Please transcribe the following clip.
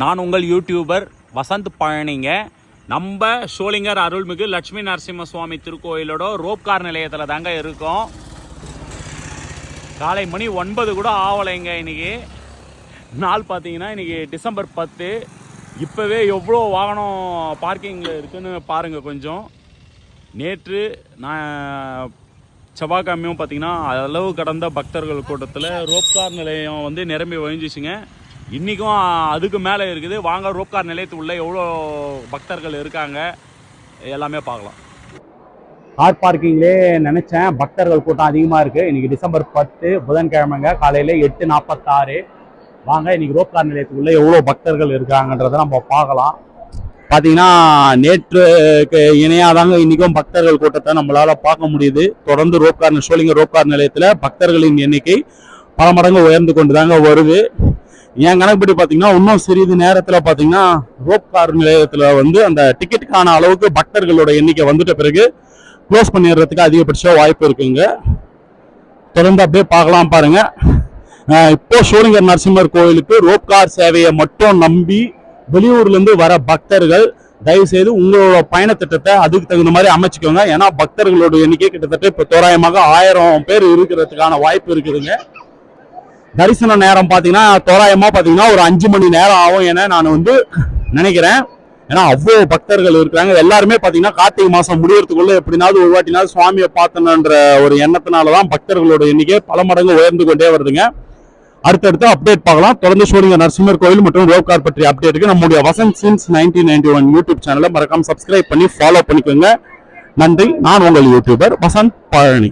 நான் உங்கள் யூடியூபர் வசந்த் பழனிங்க. நம்ம ஷோலிங்கர் அருள்மிகு லட்சுமி நரசிம்ம சுவாமி திருக்கோயிலோட ரோப்கார் நிலையத்தில் தாங்க இருக்கோம். காலை மணி ஒன்பது கூட ஆவலைங்க இன்னைக்கு. நாள் பார்த்தீங்கன்னா இன்றைக்கி டிசம்பர் பத்து. இப்போவே எவ்வளோ வாகனம் பார்க்கிங்கில் இருக்குதுன்னு பாருங்கள் கொஞ்சம். நேற்று நான் செவ்வாய்க்கிழமையும் பார்த்தீங்கன்னா அளவு கடந்த பக்தர்கள் கூட்டத்தில் ரோப்கார் நிலையம் வந்து நிரம்பி வழிஞ்சிச்சுங்க. இன்றைக்கும் அதுக்கு மேலே இருக்குது. வாங்க ரோப்கார் நிலையத்துக்குள்ளே எவ்வளோ பக்தர்கள் இருக்காங்க? எல்லாமே பார்க்கலாம். கார் பார்க்கிங்லே நினச்சேன். பக்தர்கள் கூட்டம் அதிகமாக இருக்குது இன்றைக்கி டிசம்பர் பத்து புதன்கிழமைங்க. காலையில் எட்டு நாற்பத்தாறு வாங்க இன்னைக்கு ரோப்கார் நிலையத்துக்குள்ளே எவ்வளோ பக்தர்கள் இருக்காங்கன்றதை நம்ம பார்க்கலாம். பார்த்தீங்கன்னா நேற்றுக்கு இணையாக தாங்க இன்றைக்கும் பக்தர்கள் கூட்டத்தை நம்மளால் பார்க்க முடியுது. தொடர்ந்து ரோப்கார் சோழிங்க ரோப்கார் நிலையத்தில் பக்தர்களின் எண்ணிக்கை பல மடங்கு உயர்ந்து கொண்டு தாங்க வருது. என் கணக்குப்படி பார்த்தீங்கன்னா இன்னும் சிறிது நேரத்தில் பார்த்தீங்கன்னா ரோப்கார் நிலையத்தில் வந்து அந்த டிக்கெட்டுக்கான அளவுக்கு பக்தர்களோட எண்ணிக்கை வந்துட்ட பிறகு க்ளோஸ் பண்ணிடுறதுக்கு அதிகபட்ச வாய்ப்பு இருக்குங்க. தொடர்ந்து அப்படியே பார்க்கலாம் பாருங்க. இப்போ சோழிங்கர் நரசிம்மர் கோயிலுக்கு ரோப்கார் சேவையை மட்டும் நம்பி வெளியூர்லேருந்து வர பக்தர்கள் தயவு செய்து உங்களோட பயணத்திட்டத்தை அதுக்கு தகுந்த மாதிரி அமைச்சுக்கோங்க. ஏன்னா பக்தர்களோட எண்ணிக்கை கிட்டத்தட்ட இப்போ தோராயமாக ஆயிரம் பேர் இருக்கிறதுக்கான வாய்ப்பு இருக்குதுங்க. தரிசன நேரம் பார்த்தீங்கன்னா தோராயமாக பார்த்தீங்கன்னா ஒரு அஞ்சு மணி நேரம் ஆகும் என நான் வந்து நினைக்கிறேன். ஏன்னா அவ்வளோ பக்தர்கள் இருக்கிறாங்க. எல்லாருமே பார்த்தீங்கன்னா கார்த்திகை மாதம் முடியறதுக்குள்ள எப்படினாவது ஒரு வாட்டினாவது சுவாமியை பார்த்தணுன்ற ஒரு எண்ணத்தினால தான் பக்தர்களோட எண்ணிக்கை பல மடங்கு உயர்ந்து கொண்டே வருதுங்க. அடுத்தடுத்து அப்டேட் பார்க்கலாம். தொடர்ந்து சூரிய நரசிம்மர் கோயில் மற்றும் ரோப்கார் பற்றிய அப்டேட்டுக்கு நம்முடைய Vasanth since nineteen ninety one YouTube சேனலை மறக்காம சப்ஸ்கிரைப் பண்ணி ஃபாலோ பண்ணிக்கோங்க. நன்றி. நான் உங்கள் யூடியூபர் வசந்த் பழனி.